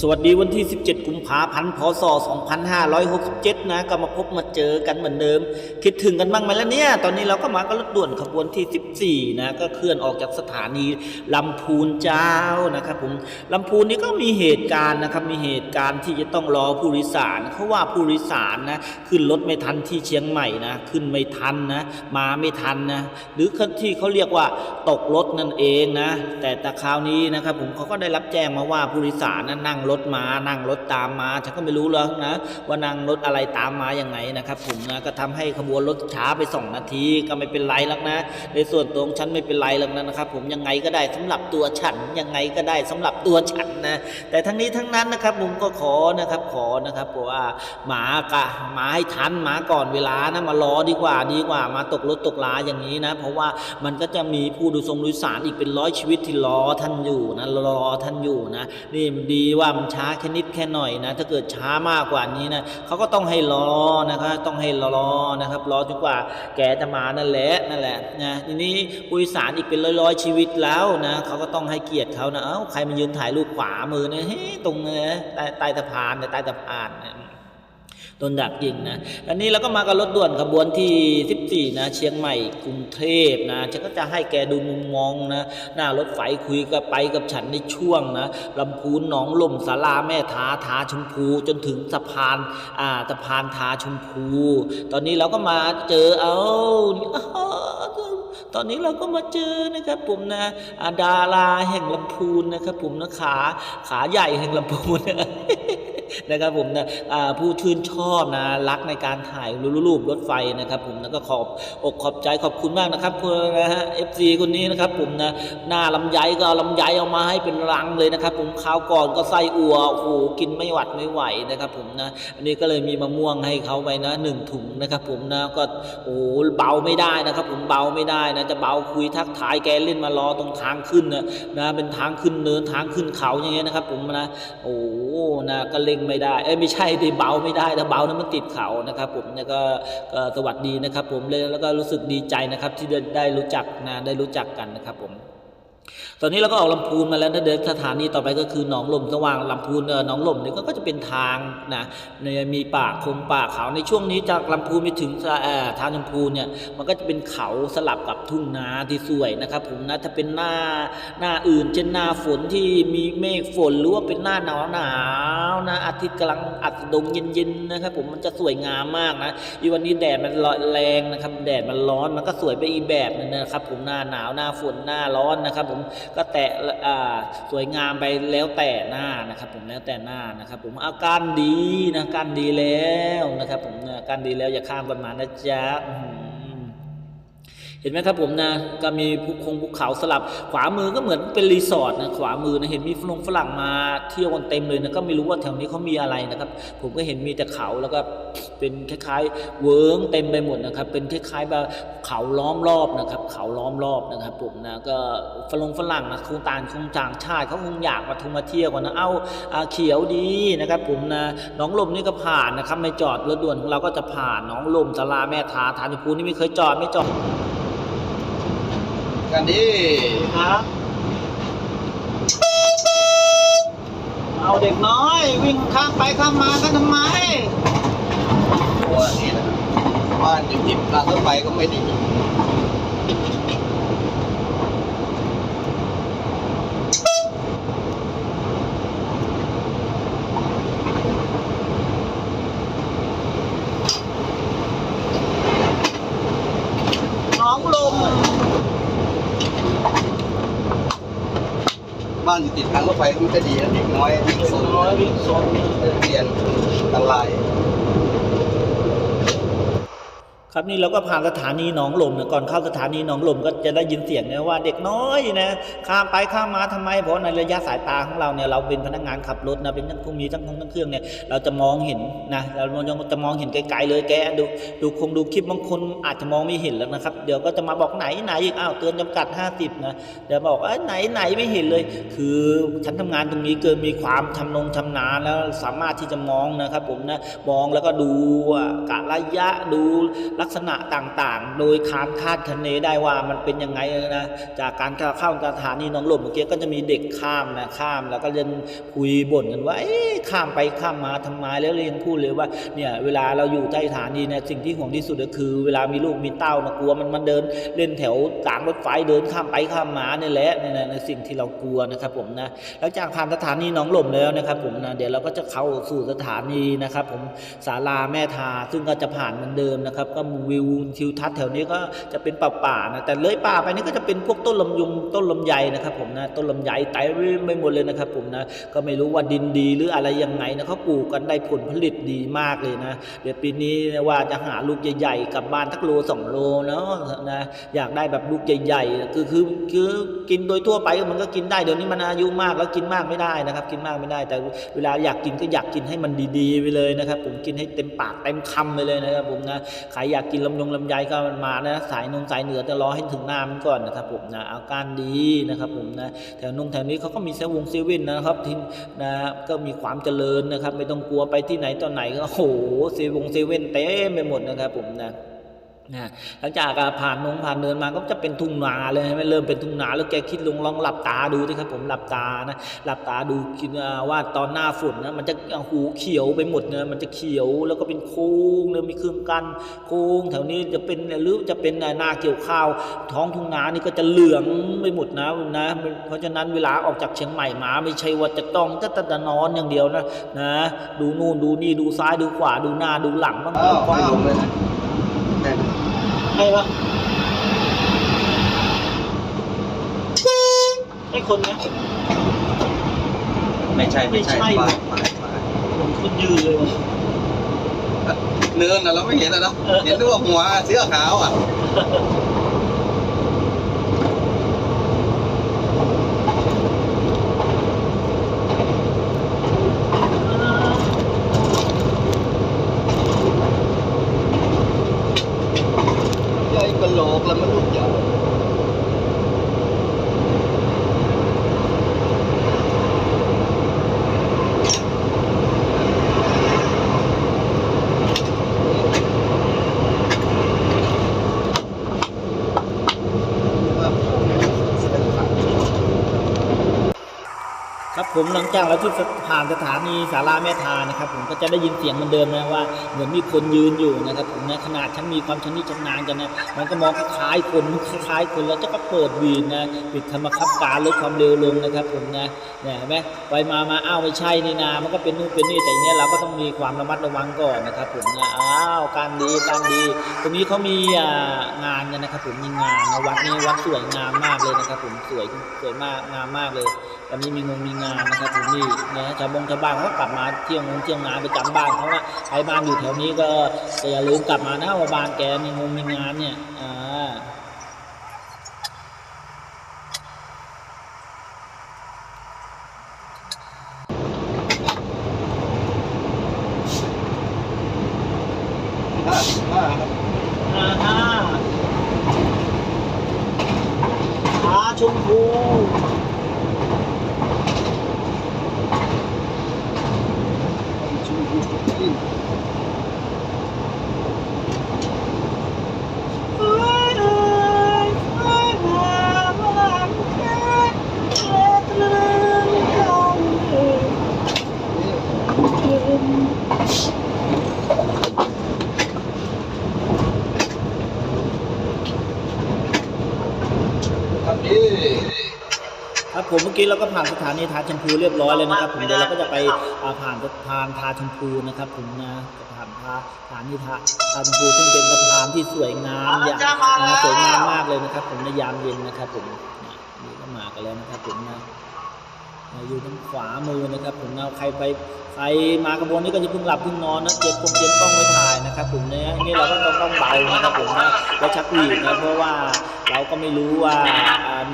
สวัสดีวันที่ 17 กุมภาพันธ์ พศ 2567 นะ ก็มาพบมาเจอกันเหมือนเดิม คิดถึงกันบ้างไหมล่ะเนี่ย ตอนนี้เราก็มากับรถด่วนขบวนที่ 14 นะ ก็เคลื่อนออกจากสถานีลำพูนเจ้านะครับผมลำพูนนี่ก็มีเหตุการณ์นะครับ มีเหตุการณ์ที่จะต้องรอผู้โดยสารเขาว่าผู้โดยสารนะ ขึ้นรถไม่ทันที่เชียงใหม่นะ ขึ้นไม่ทันนะ มาไม่ทันนะ หรือที่เขาเรียกว่าตกรถนั่นเองนะ แต่แต่คราวนี้นะครับผมเขาก็ได้รับแจ้งมาว่าผู้โดยสารนะนั่งรถมานั่งรถตามมาฉันก็ไม่รู้แล้วนะว่านั่งรถอะไรตามมาอย่างไงนะครับผมนะก็ทำให้ขบวนรถช้าไป 2 นาทีก็ไม่เป็นไรแล้วนะในส่วนตัวของฉันไม่เป็นไรแล้วนะครับผมยังไงก็ได้สำหรับตัวฉันยังไงก็ได้สำหรับตัวฉันนะแต่ทั้งนี้ทั้งนั้นนะครับผมก็ขอนะครับขอนะครับเพราะว่าหมากะหมาให้ทันหมาก่อนเวลานะมารอดีกว่าดีกว่ามาตกรถตกลาอย่างนี้นะ เพราะว่ามันก็จะมีผู้ดูทรงดูสารอีกเป็นร้อยชีวิตที่รอท่านอยู่นะรอท่านอยู่นะนี่มันดีว่ามันช้าแค่นิดแค่หน่อยนะ ถ้าเกิดช้ามากกว่านี้นะเขาก็ต้องให้รอนะครับต้องให้รอนะครับรอจนกว่าแกจะมานั่นแหละนั่นแหละนะทีนี้ผู้โดยสารอีกเป็นร้อยๆชีวิตแล้วนะเขาก็ต้องให้เกียรติเขานะเอ้าใครมายืนถ่ายรูปขวามือเนี่ยเฮ้ยตรงเนี่ยใต้ใต้สะพานเนี่ยใต้สะพานเนี่ย โดนดักยิงนะอันนี้เราก็มากับรถด่วนขบวนที่ 14 นะ เชียงใหม่กรุงเทพนะฉันก็จะให้แกดูมุมมองนะ หน้ารถไฟคุยกับไปกับฉันในช่วงนะลำพูนหนองลมสาราแม่ทาทาชมพูจนถึงสะพานอ่าสะพานทาชมพู ตอนนี้เราก็มาเจอเอา้าตอนนี้เราก็มาเจอนะครับผมนะดาราแห่งลำพูนนะครับผมนะขาขาใหญ่แห่งลำพูนนะ นะครับผมนะผู้ชื่นชอบนะรักในการถ่ายรูปรถไฟนะครับ ผมแล้วก็ขอบอกขอบใจขอบคุณมากนะครับคุณนะฮะเอฟซีคนนี้นะครับ ผมนะหน้าลำไยก็เอาลำไยเอามาให้เป็นรังเลยนะครับ ผมคราวก่อนก็ไส้อัวโอ้โหกินไม่หวัดไม่ไหวนะครับ ผมนะอันนี้ก็เลยมีมะม่วงให้เขาไปนะหนึ่งถุงนะครับ ผมนะก็โอ้เบาไม่ได้นะครับ ผมเบาไม่ได้นะจะเบาคุยทักทายแกเล่นมารอตรงทางขึ้นนะนะเป็นทางขึ้นเนินทางขึ้นเขาอย่างเงี้ยนะครับ ผมนะโอ้ นะก็เล็งไม่ได้เอ้ยไม่ใช่ดิเบาไม่ได้ถ้าเบานั้นมันติดเขานะครับผมนะก็สวัสดีนะครับผมเลยแล้วก็รู้สึกดีใจนะครับที่ได้รู้จักนะได้รู้จักกันนะครับผม ตอนนี้เราก็ออกลำพูนมาแล้วนะเดินสถานีต่อไปก็คือหนองลมสว่างลำพูนเออหนองลมเนี่ยก็จะเป็นทางนะเนี่ยมีป่าคงป่าเขาในช่วงนี้จากลำพูนไปถึงเอ่อทางลำพูนเนี่ยมันก็จะเป็นเขาสลับกับทุ่งนาที่สวยนะครับผมนะถ้าเป็นหน้าหน้าอื่นเช่นหน้าฝนที่มีเมฆฝนหรือว่าเป็นหน้าหนาวหนาวนะอาทิตย์กำลังอัสดงเย็นๆนะครับผมมันจะสวยงามมากนะอีวันนี้แดดมันแรงนะครับแดดมันร้อนมันก็สวยไปอีแบบนึงนะครับผมหน้าหนาวหน้าฝนหน้าร้อนนะครับผมก็แตะสวยงามไปแล้วแต่หน้านะครับ ผมแล้วแต่หน้านะครับ ผมอาการดีนะการดีแล้วนะครับ ผมอาการดีแล้วอย่าข้ามกันมานะจ๊ะอื เห็นไหมครับผมนะก็มีภูคงภูเขาสลับ ขวามือก็เหมือนเป็นรีสอร์ทนะขวามือนะเห็นมีฝรั่งฝรั่งมาเที่ยวกันเต็มเลยนะก็ไม่รู้ว่าแถวนี้เขามีอะไรนะครับ ผมก็เห็นมีแต่เขาแล้วก็เป็นคล้ายๆเวิ้งเต็มไปหมดนะครับ เป็นคล้ายๆแบบเขาล้อมรอบนะครับ เขาล้อมรอบนะครับผมนะก็ฝรั่งฝรั่งนะคงต่างคงต่างชาติเขาคงอยากมาทุ่มาเที่ยวกันนะเอ้าเขียวดีนะครับ ผมนะน้องลมนี่ก็ผ่านนะครับไม่จอดรถด่วนของเราก็จะผ่านน้องลมสลาแม่ทาฐานภูนี่ไม่เคยจอดไม่จอด กันดิครับเอาเด็กน้อย วิ่งข้ามไปข้ามมากันทำไมตัวนี้นะบ้านอยู่ติดรางรถไฟก็ไม่ดี น้องลม บ้านอยู่ติดทางรถไฟก็ไมันจะดีนะเด็กน้อยวิ่งโซนน้อยวิ่งโซนเรียนอะไราย ครับนี่เราก็ผ่านสถานีหนองลมนะก่อนเข้าสถานีหนองลมก็จะได้ยินเสียงนะว่าเด็กน้อยนะข้ามไปข้ามมาทำไม เพราะในระยะสายตาของเราเนี่ยเราเป็นพนักงานขับรถนะเป็นทั้งผู้มีทั้งคงทั้งเครื่องเนี่ยเราจะมองเห็นนะเราจะมองเห็นไกลๆเลยแกดูดูคงดูคลิปบางคนอาจจะมองไม่เห็นแล้วนะครับ เดี๋ยวก็จะมาบอกไหนไหนอีกอ้าวเตือนจำกัด 50นะเดี๋ยวบอกเอ้ไหนไหนไม่เห็นเลย คือฉันทำงานตรงนี้เกินมีความชำนงชำนาญแล้วสามารถที่จะมองนะครับผมนะมองแล้วก็ดูกะระยะดูลัลักษณะต่างๆ โดยคาดคาดคะเนได้ว่ามันเป็นยังไงนะจากการเข้าสถานีน้องหลบเมื่อกี้ก็จะมีเด็กข้ามนะข้ามแล้วก็เรียนคุยบ่นกันว่าเอ๊ะข้ามไปข้ามมาทำไมแล้วเรียนพูดเลยว่าเนี่ยเวลาเราอยู่ใต้สถานีเนี่ยสิ่งที่ห่วงที่สุดก็คือ เวลามีลูกมีเต้านะกลัวมันมันเดินเล่นแถวกลางรถไฟเดินข้ามไปข้ามมาเนี่ยแหละเนี่ยนะในสิ่งที่เรากลัวนะครับผมนะหลังจากผ่านสถานีน้องหลมแล้วนะครับผมนะเดี๋ยวเราก็จะเข้าสู่สถานีนะครับผมศาลาแม่ทาซึ่งก็จะผ่านเหมือนเดิมนะครับก็วิวทิวทัศน์แถวนี้ก็จะเป็นป่าป่าๆนะแต่เลยป่าไปนี่ก็จะเป็นพวกต้นลำยุงต้นลำไยนะครับผมนะต้นลำไยไต่ไม่หมดเลยนะครับผมนะก็ไม่รู้ว่าดินดีหรืออะไรยังไงนะเขาปลูกกันได้ผลผลิตดีมากเลยนะ เดี๋ยวปีนี้ว่าจะหาลูกใหญ่ๆกลับบ้านทักโลสองโลเนาะนะอยากได้แบบลูกใหญ่ๆคือคือคือกินโดยทั่วไปมันก็กินได้เดี๋ยวนี้มันอายุมากแล้วกินมากไม่ได้นะครับ กินมากไม่ได้ แต่เวลาอยากกินก็อยากกินให้มันดีๆไปเลยนะครับ ผมกินให้เต็มปากเต็มคำไปเลยนะครับผมนะใครอยากากกินลำยงลำไยก็มันมานะสายนงสายเหนือจะรอให้ถึงหน้ามันก่อนนะครับผมนะอาการดีนะครับผมนะแถวนงแถวนี้เขาก็มีเซวงเซเว่นนะครับที่นะก็มีความเจริญนะครับ ไม่ต้องกลัวไปที่ไหนตอนไหนก็โอ้โหเซวงเซเว่นเต็มไปหมดนะครับผมนะ นะหลังจากผ่านนงผ่านเนินมาก็จะเป็นทุ่งนาเลยใช่ไหมเริ่มเป็นทุ่งนาแล้วแกคิดลงลองหลับตาดูสิครับผมหลับตานะหลับตาดูคิดว่าตอนหน้าฝนนะมันจะหูเขียวไปหมดเนยมันจะเขียวแล้วก็เป็นโค้งเนยมีเครื่องกั้นโค้งแถวนี้จะเป็นหรือจะเป็นนาเกี่ยวข้าว ท้องทุ่งนานี่ก็จะเหลืองไปหมดนะนะเพราะฉะนั้นเวลาออกจากเชียงใหม่มา ไม่ใช่ว่าจะต้องจะต่นอนอย่างเดียวนะนะดูนู่นดูนี่ดูซ้ายดูขวาดูหน้าดูหลังบ้างอ้าวก็ไม่ลงเลยนะ ใช่ปะใช่คนไหมไม่ใช่ไม่ใช่ไม่ใช่ปลายปลายปลายผมคนยืนเลยวะเนินน่ะเราไม่เห็นอะเนาะเออเห็นด้วยว่าหัวเสื้อขาวอะ ใหญ่กะโหลกแล้วมันลูกใหญ่ ครับ ผมหลังจากเราที่ผ่านสถานีสาราแม่ทานะครับ ผมก็จะได้ยินเสียงเหมือนเดิมนะว่าเหมือนมีคนยืนอยู่นะครับผมนะขนาดฉันมีความชำนิชำนาญกันนะมันก็มองคล้ายๆคนคล้ายๆคนแล้วจะก็เปิดวีนนะปิดคำบังคับการลดความเร็วลงนะครับ ผมนะเนี่ยเห็นไหมไปมามาอ้าวไม่ใช่นี่นามันก็เป็นนู่นเป็นนี่แต่เนี้ยเราก็ต้องมีความระมัดระวังก่อนนะครับผมนะอ้าวการดีการดี ตรงนี้เขามีงานกันนะครับ ผมมีงานวัดนี้วัดสวยงามมากเลยนะครับ ผมสวยสวยมากงามมากเลยตอนนี้มีงงมีงานนะครับผมนี่นะชาวบงชาวบ้านเขาก็กลับมาเที่ยวงงเที่ยวงานไปจำบ้านเขาละใครบ้านอยู่แถวนี้ก็ก็อย่าลืมกลับมานะว่าบ้านแกมีงงมีงานเนี่ยอ่าห้าห้าครับอ่าฮะขาชมพู ชูบูสกิน ครับพี่ ครับผมเมื่อ กี้เราก็ผ่านสถานีทาชมพูเรียบร้อยเลยนะครับผมเดี๋ยวเราก็จะไปอ่าผ่านสะพานทาชมพูนะครับผมนะผ่านทาสถานีทาทาชมพูซึ่งเป็นสะพานที่สวยงามอย่างนะสวยงามมากเลยนะครับผมในยามเย็นนะครับผมนะนี่ก็มากันแล้วนะครับผมนะนะ อยู่ทางขวามือนะครับผมนะใครไปใครมากระบวนนี้ก็จะเพิ่งหลับเพิ่งนอนนะเก็บกล้องเก็บกล้องไว้ถ่ายนะครับผมเนี่ยนี่เราก็ต้องต้องเบานะครับผมนะแล้วชักหลีกนะเพราะว่าเราก็ไม่รู้ว่า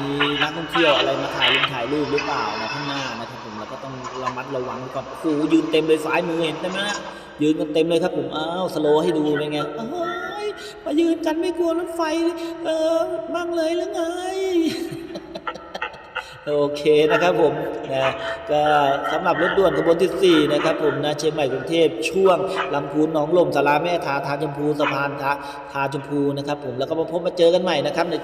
มีนักท่องเที่ยวอะไรมาถ่ายลงถ่ายรูปหรือเปล่านะข้างหน้านะครับผมเราก็ต้องระมัดระวังก่อนโอ้โหยืนเต็มเลยซ้ายมือเห็นไหมฮะยืนกันเต็มเลยครับผมอ้าวสโลให้ดูเป็นไงเอ้ยมายืนกันไม่กลัวรถไฟเออบ้างเลยหรือไง โอเคนะครับผมนะก็สำหรับรถด่วนขบวนที่ 4 นะครับผมนะเชียงใหม่กรุงเทพช่วงลำพูนหนองลมสาราแม่ทาทาชมพูสะพานทาทาชมพูนะครับผมแล้วก็มาพบมาเจอกันใหม่นะครับในช่วง